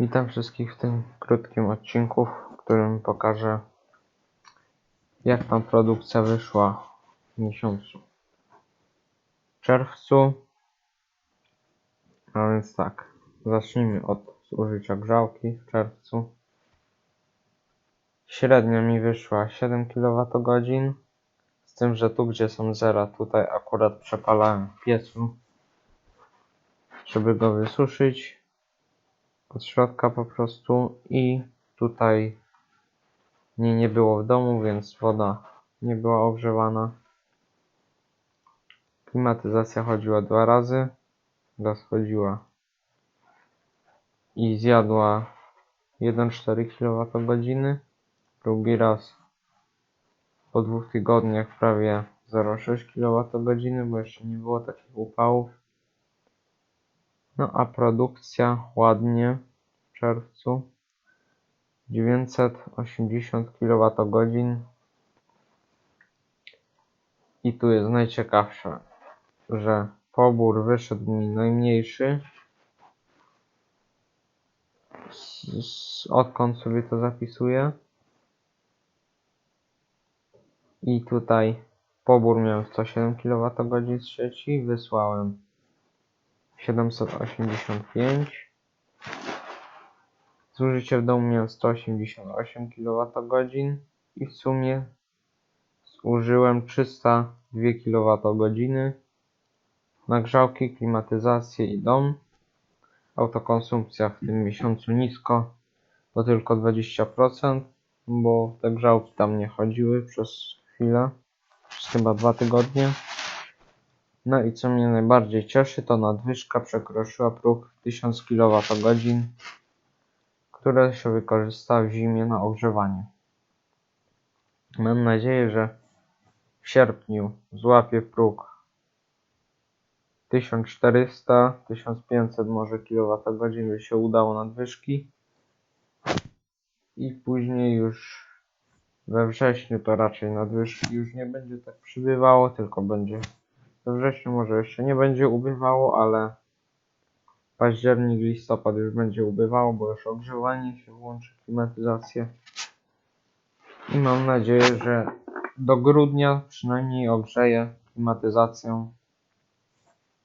Witam wszystkich w tym krótkim odcinku, w którym pokażę jak tam produkcja wyszła w miesiącu czerwcu. A więc tak, zacznijmy od zużycia grzałki w czerwcu. Średnio mi wyszła 7 kWh, z tym, że tu gdzie są zera, tutaj akurat przepalałem w piecu, żeby go wysuszyć od środka po prostu i tutaj mnie nie było w domu, więc woda nie była ogrzewana. Klimatyzacja chodziła dwa razy. Raz chodziła i zjadła 1,4 kWh. Drugi raz po dwóch tygodniach prawie 0,6 kWh, bo jeszcze nie było takich upałów. No a produkcja ładnie w czerwcu 980 kWh. I tu jest najciekawsze, że pobór wyszedł mi najmniejszy. Odkąd sobie to zapisuję. I tutaj pobór miałem 107 kWh z sieci, wysłałem 785. Zużycie w domu miałem 188 kWh i w sumie zużyłem 302 kWh na grzałki, klimatyzację i dom. Autokonsumpcja w tym miesiącu nisko, bo tylko 20%, bo te grzałki tam nie chodziły przez chwilę, przez chyba dwa tygodnie. No i co mnie najbardziej cieszy, to nadwyżka przekroczyła próg 1000 kWh, które się wykorzysta w zimie na ogrzewanie. Mam nadzieję, że w sierpniu złapię próg 1400, 1500 może kWh, by się udało nadwyżki. I później już we wrześniu to raczej nadwyżki już nie będzie tak przybywało, tylko będzie we wrześniu może jeszcze nie będzie ubywało, ale październik, listopad już będzie ubywało, bo już ogrzewanie się włączy, klimatyzację. I mam nadzieję, że do grudnia przynajmniej ogrzeję klimatyzacją.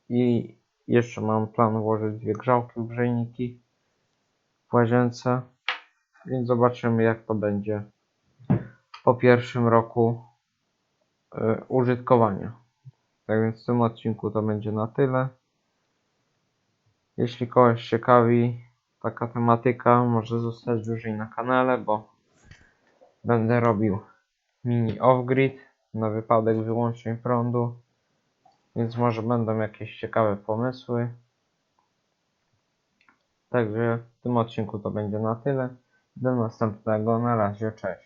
I jeszcze mam plan włożyć dwie grzałki w grzejniki w łazience. Więc zobaczymy jak to będzie po pierwszym roku y, użytkowania. Tak więc w tym odcinku to będzie na tyle. Jeśli kogoś ciekawi taka tematyka, może zostać dłużej na kanale, bo będę robił mini off-grid na wypadek wyłączeń prądu. Więc może będą jakieś ciekawe pomysły. Także w tym odcinku to będzie na tyle. Do następnego. Na razie, cześć.